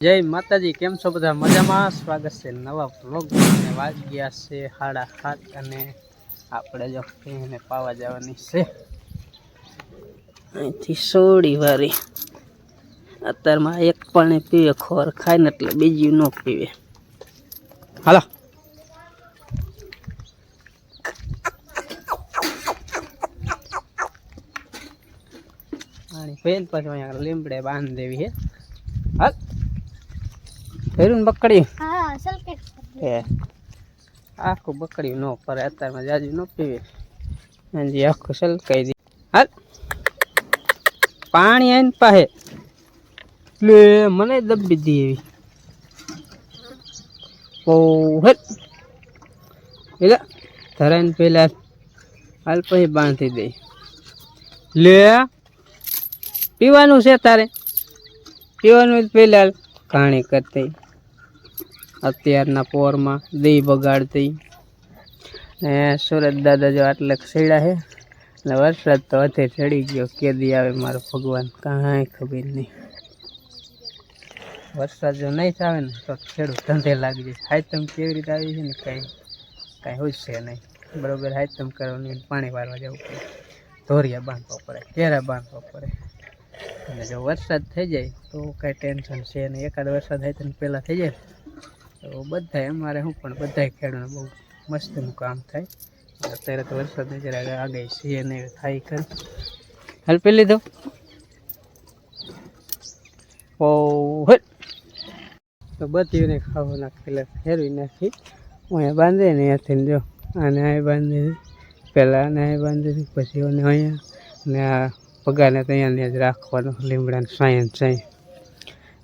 જય માતાજી, કેમ છો બધા? મજામાં? સ્વાગત છે નવા વ્લોગમાં વાગ્યા છે સાડા સાત અને આપણે જો એને પાવા જવાની છે. અહીંથી સોડી વારી. અત્યારમાં એક પાણી પીવે, ખોર ખાય ને એટલે બીજું ન પીવે. હાલો. પાણી પછી અહીંયા લીમડે બાંધી દેવી હે હાલ. ફેરું બકડી. હા હે આખું બકડ્યું ન ફરે અત્યારમાં જાજુ ન પીવે. હજી આખું સલકાઈ દે. હાલ. પાણી આવીને પાસે લે મને દબી દી એવી. ઓ હેલ ધરાઈને પેલા હાલ પછી બાંધી દે. લે પીવાનું છે તારે? પીવાનું પેલા ઘાણી કરતી. અત્યારના પોરમાં દહીં બગાડતી. ને સુરત દાદા જો આટલે સેડા છે ને વરસાદ તો હાથે ચડી ગયો. કેદી આવે મારો ભગવાન, કાંઈ ખબર નહીં. વરસાદ જો નહીં આવે ને, તો ખેડૂત ધંધે લાગી જાય હાયતમ કેવી રીતે આવી છે ને કાંઈ કાંઈ હોય છે નહીં. બરોબર હાયતમ કરવાની પાણી વારવા જવું પડે. ધોરિયા બાંધવા પડે, કેરા બાંધવા પડે. અને જો વરસાદ થઈ જાય તો કાંઈ ટેન્શન છે નહીં. એકાદ વરસાદ થાય તો પહેલાં થઈ જાય. તો બધાય અમારે શું પણ બધાય ખેડૂતને બહુ મસ્તનું કામ થાય. અત્યારે તો વરસાદ જરા આગળ છે ને થાય કર હાલ પેલી દો ઓ તો બધીને ખાવા નાખેલા ફેરવી નાખી. અહીંયા બાંધે ને અહીંયાથી જો. આને અહીં બાંધી. પહેલાં આને અહીં બાંધી પછી અને અહીંયા. ને આ પગારને તો જ રાખવાનો, લીમડાને સાયન સાય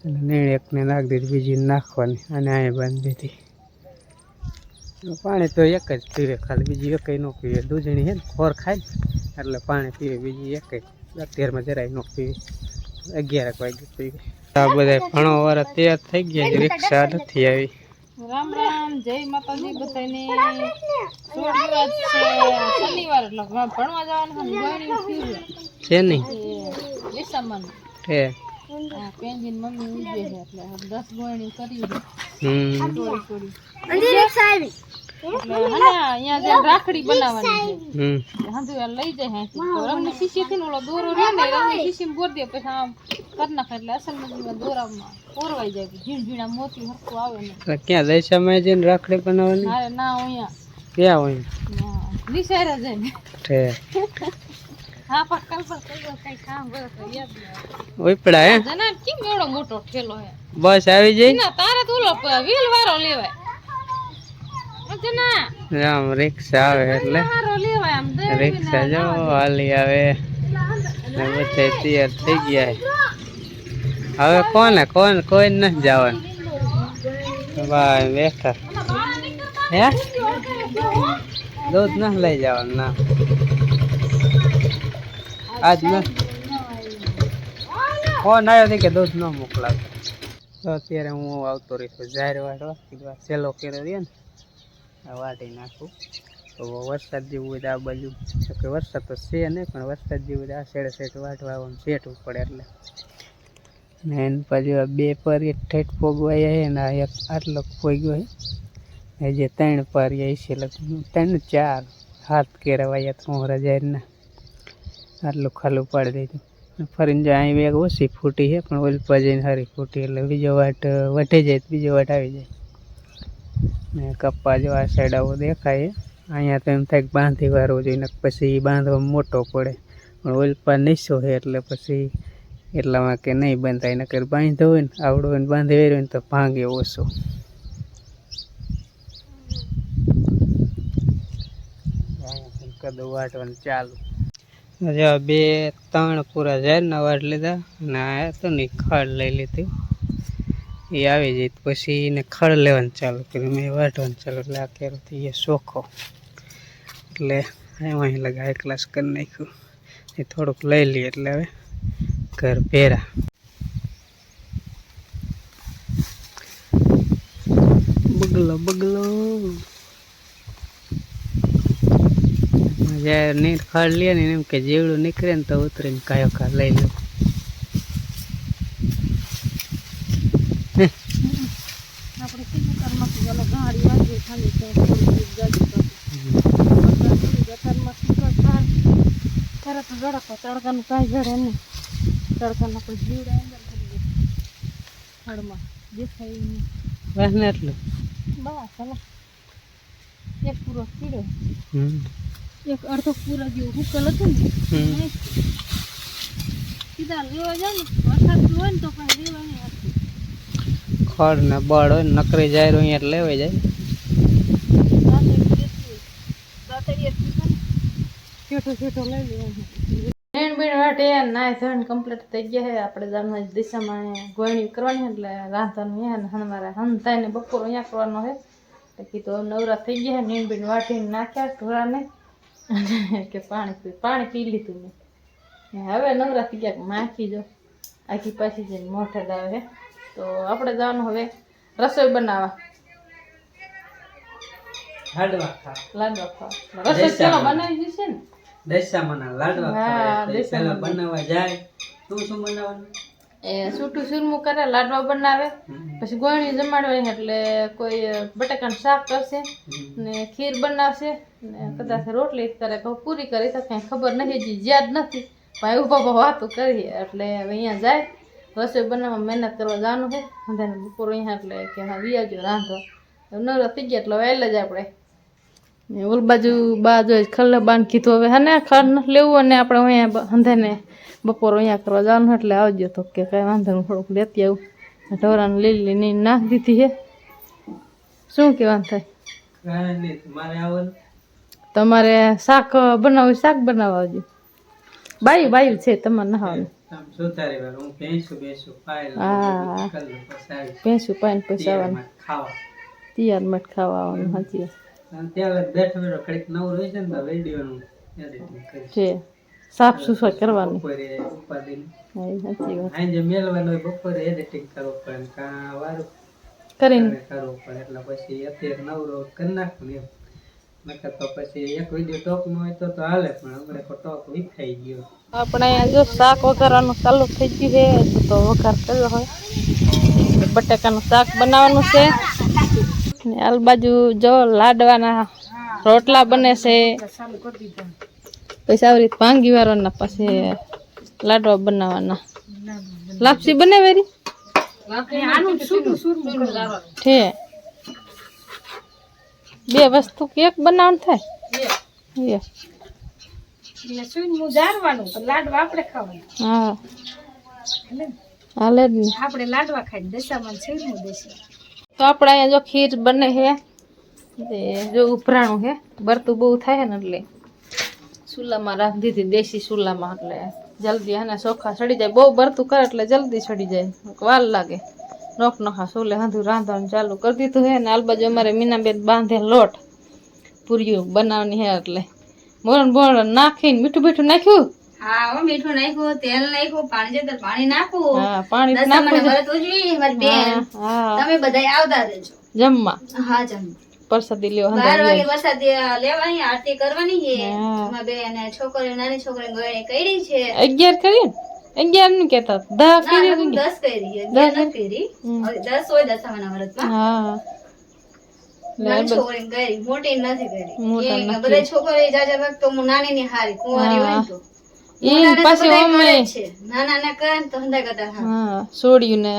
અને નીણ એકને નાખી દીધી બીજી નાખવાની, અને અહીંયા બાંધી દીધી. પાણી તો એક જ પીવે ખાલી, બીજી એકય ન પીવે. દૂધણી છે ને, ખોર ખાય ને, એટલે પાણી પીવે, બીજી એક અત્યારમાં જરાય ન પીવે. અગિયારક વાગે પીવે. આ બધા ઘણો વાર તૈયાર થઈ ગયા, રિક્ષા નથી આવી. રામ રામ જય માતાજી બધાને. સોળ દિવસ છે શનિવાર એટલે ભણવા જવાનું છે ને છે દિશામાં છે. પેન્જીન મમ્મી ઉજવે છે એટલે દસ ગયણી કરી હમ. થોડી થોડી. અહીંયા રાખડી બનાવવાની છે. લઈ જાય રંગની શીશી થી ઓલો દોરો રહ્યો ને રંગની શીશી બોર દે પછી આમ કરી નાખે એટલે અસલ નદીમાં દોરામાં પોરવાઈ જાય ઝીણ ઝીણા મોતી હરખું આવે ને. ક્યાં દશામાં જઈને રાખડી બનાવવાની? મારે ના અહીંયા. ક્યાં હોય? નિશાળે જઈને હા પણ કલ્પના કર્યો કઈ કામ તો યાદ નહીં હે? જના કેમ એવડો મોટો ઠેલો હે? બસ આવી જઈ. ના તારે તો ઓલો વ્હીલ વાળો લેવાય. આમ રિક્ષા આવે એટલે. વાળો રિક્ષા જો હાલી આવે. બધા તૈયાર થઈ ગયા. હવે કોને? કોણ કોઈ નથી જવાનું. ભાઈ બેઠા. હે? દૂધ ન લઈ જવાનું ના. આજ ન ફોન આવ્યો હતી કે દૂધ ન મોકલાવ. તો અત્યારે હું આવતો રહીશ. જાહેર આ સેલો કર્યો ને. વાટી નાખું. તો વરસાદ જેવું હોય તો આ બાજુ કે વરસાદ તો છે નહીં પણ વરસાદ જેવું આ શેડે શેડ વાટવા આવવાનું સેટવું પડે એટલે. ને એને પાછું આ બે પર એક ઠેઠ પોગવાય છે ને એક આટલો પોગ્યો છે જે ત્રણ પારી એ છે લગભગ, ત્રણ ચાર હાથ કેરવાયા તો હું રજાયના આટલું ખાલું પાડી દીધું. ફરીને જો અહીં એક ઓછી ફૂટી છે પણ ઓલી પર સારી ફૂટી એટલે બીજો વાટ વટે જાય બીજો વાટ આવી જાય. ને કપ્પા જો આ સાઈડ આવો દેખાય. અહીંયા તો એમ થાય કે બાંધી વારવો જોઈએ ને પછી બાંધવામાં મોટો પડે. પણ ઓલપા નીચો છે એટલે પછી એટલામાં કે નહીં બંધાય. નકર બાંધ્યો હોય ને, આવડો હોય ને, બાંધી વાર્યો ને તો ભાંગે ઓછો. કદું વાટવાનું ચાલુ. જો બે ત્રણ પૂરા ઝાડના વાટ લીધા અને આ તો નહીં ખડ લઈ લીધું. એ આવી જાય પછી એને ખડ લેવાનું ચાલુ કર્યું. મેં વાટવાનું ચાલુ એટલે આ કેરો થઈ ગયો ચોખ્ખો એટલે અહીં લગા હાઈ ક્લાસ કરી નાખ્યું. એ થોડુંક લઈ લઈએ એટલે હવે ઘર ભેરા. બગલો બગલો. જ્યારે નીર ખાડ લે ને એમ કે જેવડું નીકળે ને તો ઉતરીને કાયો કા લઈ લો હે. ચાલો ગાડી વાગી ખાલી ત્યાં થોડું દૂર જાજુ પાછું ગટરમાં સુકા કાર તરત ઝડપ તડકાનું કાંઈ જડે નહીં. તડકાના કોઈ જીવડા અંદર કરી દે હળમાં દેખાય નહીં. બસ ને એટલું. બસ ચાલો એક પૂરો પીડે. એક અડધો પૂરો જેવું હુકલ હતું ને. સીધા લેવા જાય ને. વરસાદ હોય ને તો કાંઈ લેવા નહીં ખડ ને બળ હોય નકરી જાય એટલે લેવાઈ જાય. છેઠો છેઠો લઈ લેવાનું બેન બેન વાટે નાય ધોઈને કમ્પ્લીટ થઈ ગયા છે. આપણે જામના દિશામાં ગોળણી કરવાની એટલે રાંધવાનું હે ને હણવારે હંતાઈ બપોર અહીંયા કરવાનો છે. એટલે કીધું નવરા થઈ ગયા નીણ બીણ વાટીને નાખ્યા ઢોરાને કે પાણી પી પાણી પી લીધું મેં. હવે નવરા થઈ ગયા માખી જો. આખી પાછી જઈને મોઢે આવે છે. તો આપણે જવાનું હવે રસોઈ બનાવવા. લાડવા ખા. લાડવા ખાવા રસોઈ બનાવી જશે ને? દશામાના લાડવા ખવડાવે ખાવા પેલા બનાવવા જાય. તું શું બનાવવાનું? એ સૂટું સુરમું કરે લાડવા બનાવે. પછી ગોળી જમાડવાની એટલે કોઈ બટાકાનું શાક કરશે ને ખીર બનાવશે ને કદાચ રોટલી કરે કે પૂરી કરી તો કાંઈ ખબર નથી હજી યાદ નથી. ભાઈ ઊભા ઊભા વાતો કરીએ એટલે હવે અહીંયા જાય. રસોઈ બનાવવા મહેનત કરવા જવાનું છે. અંધાને બપોર અહીંયા એટલે કે હા વિયાજો રાંધો. નવરા થઈ ગયા એટલે વહેલા જ આપણે ઓલ બાજુ બાજુ ખલ્લે બાન કીધું હવે હને ખડ નથી લેવું અને આપણે અહીંયા અંધાને બપોર અહીંયા કરવા જવાનું એટલે આવજો. તો કે કાંઈ વાંધો નહીં થોડુંક લેતી આવું. ઢોરાને લીલી ની નાખ દીધી હે. શું કહેવાનું થાય? તમારે શાક બનાવવું શાક બનાવવા આવજો. બાયું બાયું છે તમારે નહાવાનું. હું ભેંસું હા. પાઈને પછી આવવાનું. તૈયાર મઠ ખાવા આવવાનું સાચી વાત. ત્યાં બેઠો બેઠો ઘડીક નવું છે ને વિડીયોનું એડિટિંગ કરીશ. છે સાફ સુસફાઈ કરવાની. બપોરે હા, સાચી વાત. મેલવાનું હોય બપોરે એડિટિંગ કરવું પડે ને કાં વારું કરીને. કરવું પડે. એટલે પછી અત્યારે નવરો કરી નાખું એમ. નકર તો પછી એક વીડિયો ટોપનો હોય તો તો હાલે પણ હમણાં તો ટોપ વિખાઈ ગયો. આપણે જો શાક વઘારવાનું ચાલુ થઈ ગયું છે તો વઘાર કર્યો હોય. બટાકાનું શાક બનાવવાનું છે. આલ બાજુ જો લાડવાના રોટલા બને છે. પછી આવી રીતે ભાંગી વાળવાના પછી લાડવા બનાવવાના. લાપસી બને વેરી છે. બે વસ્તુ કેક બનાવવાનું થાય? એ હા હાલે આપણે લાડવા ખાઈ દશામાં છે દેશે. તો આપણે અહીંયા જો ખીર બને છે તે જો ઉભરાણું છે, બરતું બહુ થાય ને એટલે ચૂલામાં રાખી દીધી, દેશી ચૂલામાં, એટલે જલ્દી એને ચોખા સડી જાય. બહુ બરતું કરે એટલે જલ્દી સડી જાય. વાર લાગે. નોખ નોખા ચૂલે હાંધું રાંધવાનું ચાલુ કરી દીધું છે ને આલબાજુ અમારે મીનાબેન બાંધે લોટ. પૂરીયું બનાવવાની છે એટલે. મોરણ બોરણ નાખીને મીઠું મીઠું નાખ્યું. હા મીઠું નાખ્યું તેલ નાખ્યું પાણી જતર પાણી નાખું. હા પાણી દશામાં નાખવું ઉજવી મારી બેન. તમે બધા આવતા રહેજો. જમવા? હા પ્રસાદી બાર આરતી કરવાની છે. એમાં બેન છોકરી નાની છોકરી ગયણી કરી છે. અગિયાર કરી? અગિયારનું કેતા દસ કરી દસ કરી અગિયાર કરી? દસ હોય દસામાના વ્રતમાં. હા. છોકરી કરી મોટી નથી કરી. બધા છોકરી જાજા વખત તો નાની ની હારી કુંવારી હોય તો. એ મોટાને પાછી અમે નાના ના કરે તો હા. ને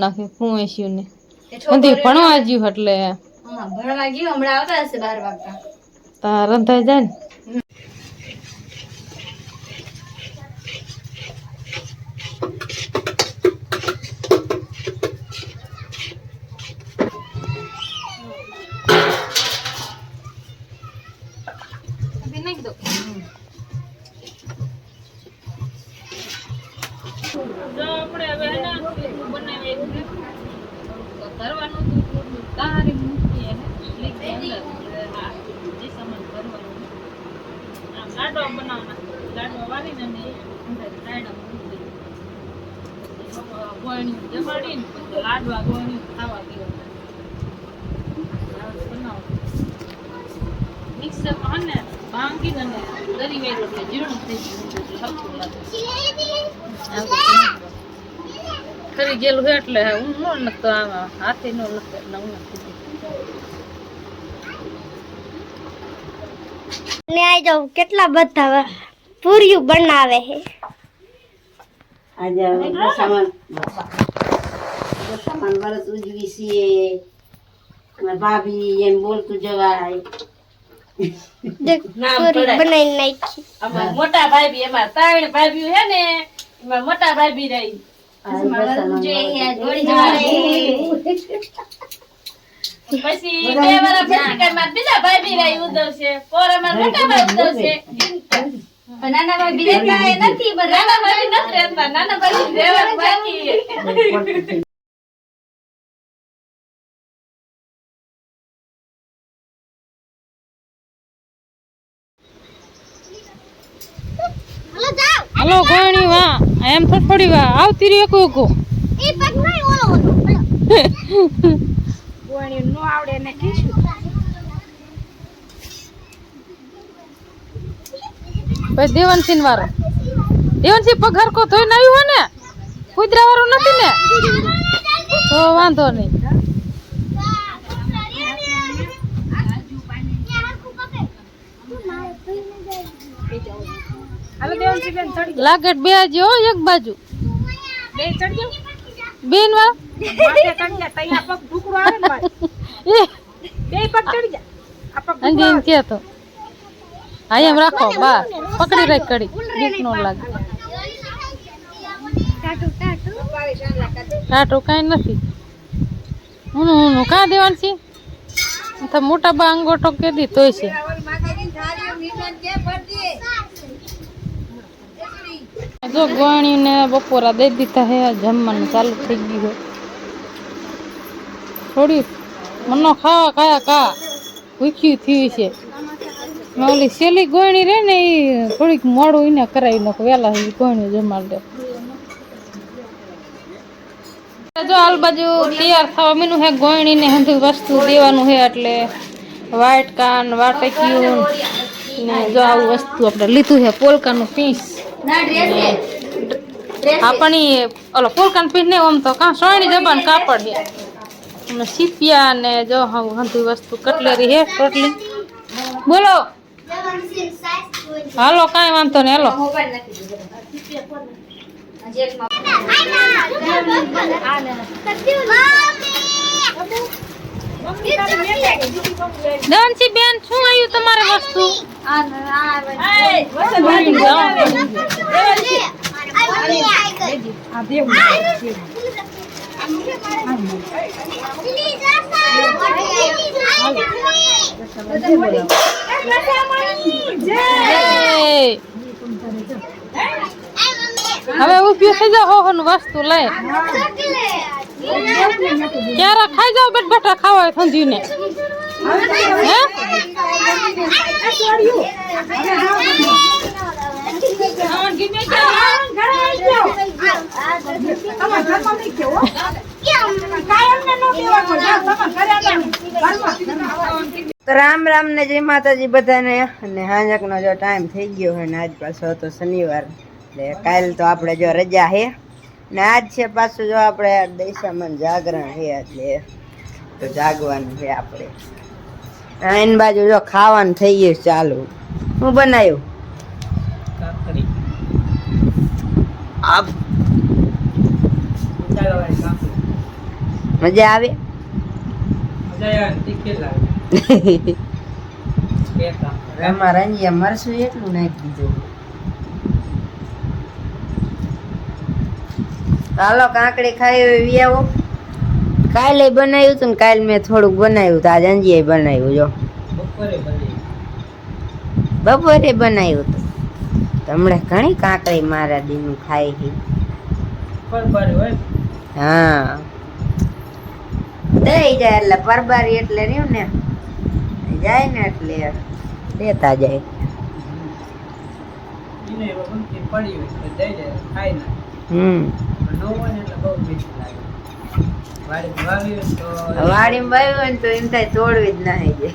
નાખે કુંવેસ્યું ને ભણવા જ્યું એટલે. હા ભણવા ગયું હમણાં આવતા હશે બાર વાગતા. તા રંધાઈ જાય ને. નાખી દો જો આપણે હવે હે ને પેલું બનાવીએ છીએ. તો કરવાનું તો થોડું તારી મૂકીએ ને લીક અંદર આ જે સામાન કરવાનું આમ લાડવા બનાવવાના લાડવા વાળીને અને અંદર રાયડા મૂકી દઈએ. પછી ગોળણી જમાડીને પછી લાડવા ગોળણી ખાવા દેવાના આવું બનાવવાનું. મિક્સરમાં હે ને ભાંગીને અને દરી વેરો એટલે ઝીણું થઈ ગયું એટલે હલકું લાગે કરી ગયેલું છે એટલે હું ન લખતો આમાં હાથે ન લખતો એટલે હું નથી ને આ જો કેટલા બધા પૂર્યું બનાવે છે આજે સામાન સામાન વરત ઉજવી છીએ ભાભી એમ બોલતું જવાય. મોટા ત્રણ હે ને એમાં મોટા રહી. પછી બે બીજા ભાભી રહી ઉધવશે. પોર અમાર મોટા ભાઈ નાના ભાઈ બીજા નથી પણ નાના ભાઈ નથી રહેતા નાના ભાઈ બાકી હલો ગોણી વા એમ થોડી વા આવતી રહી કો કો એ પગ નહીં ઓલો ઓલો પછી દેવનસિંહ વાળો. દેવનસિંહ પગાર કો ધોઈને આવ્યું હોય ને? કુદરા વાળું નથી ને? તો વાંધો નહીં. લાગેટ બે જો એક બાજુ. બેન વા અંજી એમ કે તો હા એમ રાખો બા. પકડી રાખ કડી. બીક નો લાગે. ટાટું કાંઈ નથી. હું હું કાં દેવાનું છે? તો મોટા બા અંગોટો કે દી તોય છે. જો ગોણીને બપોરા દઈ દીધા હે જમવાનું ચાલુ થઈ ગયું હોય થોડી મનો ખાવા ખાયા કા ભૂખ્યું થયું છે. ઓલી સેલી ગોણી રે ને એ થોડીક મોડું એને કરાવી નાખો વહેલા ગોણી જમાડ દે. જો હાલ બાજુ તૈયાર થવા મીનું હે ગોયણી ને હંધુ વસ્તુ દેવાનું હે એટલે વાઈટ કાન વાટક્યું ને જો આવું વસ્તુ આપણે લીધું હે, પોલકાનું પીસ. છે આપણી ઓલો ફૂલકાન પીઠ ને આમ તો કાં સોયણી જબાન કાપડ હે અને સીપિયા ને જો હું હંધી વસ્તુ કટલેરી હે ટોટલી બોલો. હાલો કાંઈ વાંધો નહીં હાલો. મોબાઈલ દનસી બેન શું આવ્યું તમારે વસ્તુ? હવે ઊભી થઈ જાઓ હોહન વસ્તુ લઈ. ક્યારે ખાઈ જાઓ બેટ બેટા ખાવા હોય હે? તો રામ રામ ને જય માતાજી બધાને. અને હાંજકનો જો ટાઈમ થઈ ગયો છે ને, આજ પાછો હતો શનિવાર. એટલે કાલ તો આપણે જો રજા છે ને આજ છે પાછું જો આપણે દૈસામાં જાગરણ છે એટલે તો જાગવાનું છે આપણે. એની બાજુ જો ખાવાનું થઈ ગયું ચાલુ. હું બનાવ્યું મજા આવે? રમા રંજિયા મરસું એટલું નાખી દીધું. હાલો કાંકડી ખાઈ એવી આવો. કાલે બનાવ્યું હતું ને કાલે મેં થોડુંક બનાવ્યું હતું. આજે અંજીએ બનાવ્યું જો. બપોરે બનાવ્યું. હતું. તમને ઘણી કાંકડી મારા દીનું ખાઈ હી હા. દઈ જાય એટલે પરબારી એટલે રહ્યું ને. જાય ને એટલે લેતા જાય. હમ. વાડી વાવ્યું તો એમ થાય તોડવી જ ના જાય.